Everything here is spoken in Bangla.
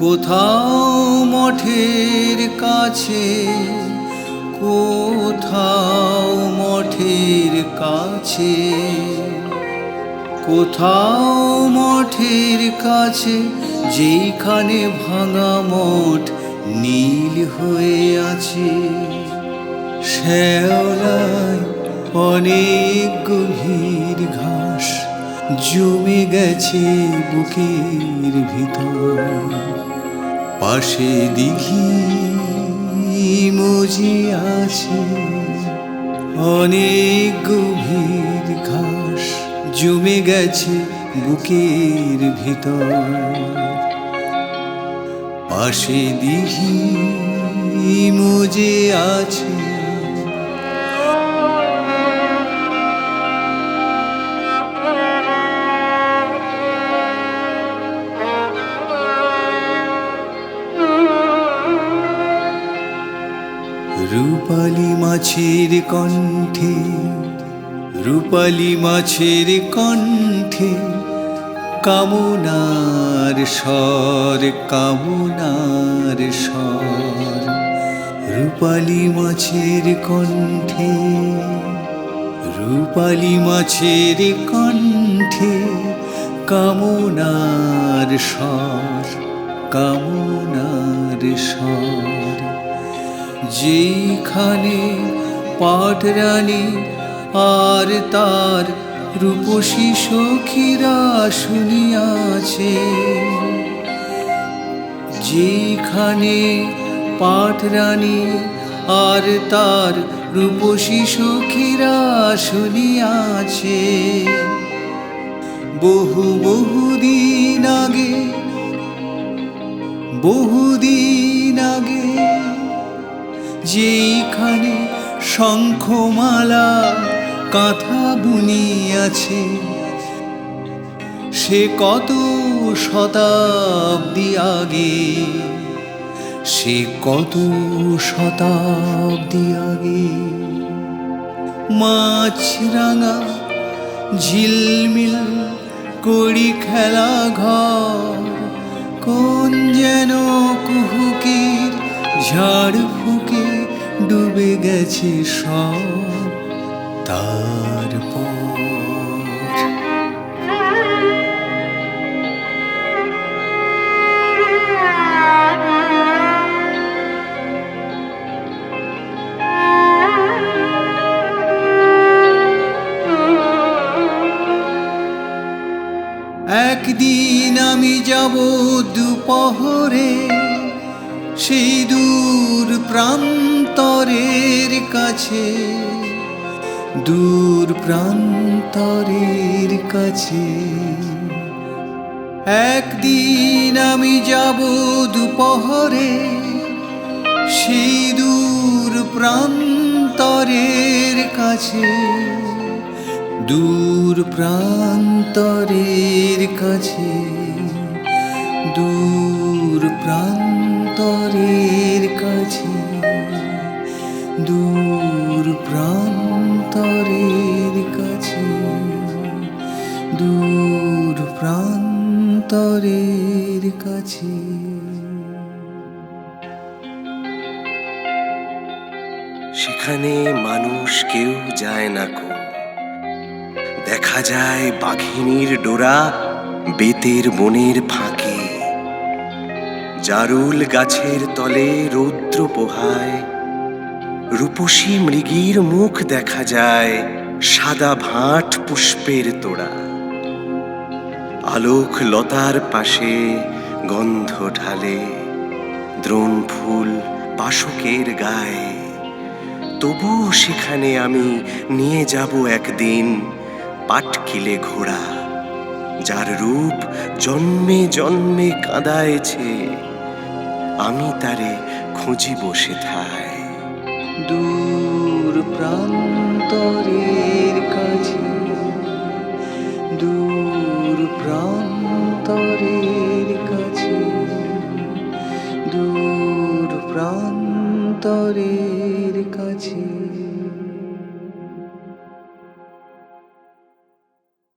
কোথাও মঠের কাছে, কোথাও মঠের কাছে, কোথাও মঠের কাছে যেখানে ভাঙা মঠ নীল হয়ে আছে। শ্যাওলায় অনেক গভীর ঘাস জমে গেছে বুকের ভিতর। পাশে দিঘি মজি আছে অনেক গভীর ঘাস জমে গেছে বুকের ভিতর। পাশে দিঘি মজে আছে রূপালি মাছের কণ্ঠে, রূপালি মাছের কণ্ঠে, কামনার স্বর কামনার স্বর, রূপালি মাছের কণ্ঠে, রূপালি মাছের কণ্ঠে, কামনার স্বর কামনার স্বর যেখানে পাটরানী আর তার রূপসী সখীরা শুনিয়াছে যেখানে পাটরানী আর তার রূপসী সখীরা শুনিয়াছে, বহু বহুদিন আগে বহুদিন আগে যেখানে শঙ্খমালা কাঁথা বুনিয়াছে, সে কত শতাব্দী আগে, সে কত শতাব্দী আগে। মাছ রাঙা ঝিলমিল কড়ি খেলা ঘর, কোন যেন কুহুকের ঝাড় ফুকে ডুবে গেছে সব তারপর। একদিন আমি যাব দুপহরে সেই দূর প্রান্তরের কাছে, দূর প্রান্তরের কাছে। একদিন আমি যাব দুপহরে, সেই দূর প্রান্তরের কাছে, দূর প্রান্তরের কাছে, দূর প্রান্তরের দূর প্রান্তরের কাছে, দূর প্রান্তরের কাছে। সেখানে মানুষ কেউ যায় না কো। দেখা যায় বাঘিনীর ডোরা বেতের বনের ফাঁকে। জারুল গাছের তলে রৌদ্র পোহায় রূপসী মৃগীর মুখ দেখা যায় সাদা ভাট পুষ্পের তোড়া। আলোক লতার পাশে গন্ধ ঢালে দ্রোণ ফুল পাশকের গায়ে। তবুও সেখানে আমি নিয়ে যাব একদিন পাটকিলে ঘোড়া, যার রূপ জন্মে জন্মে কাঁদায়েছে। আমি তারে খুঁজি বসে থায় দূর প্রান্তরের কাছে দূর প্রান্তরের কাছে দূর প্রান্তরের কাছে।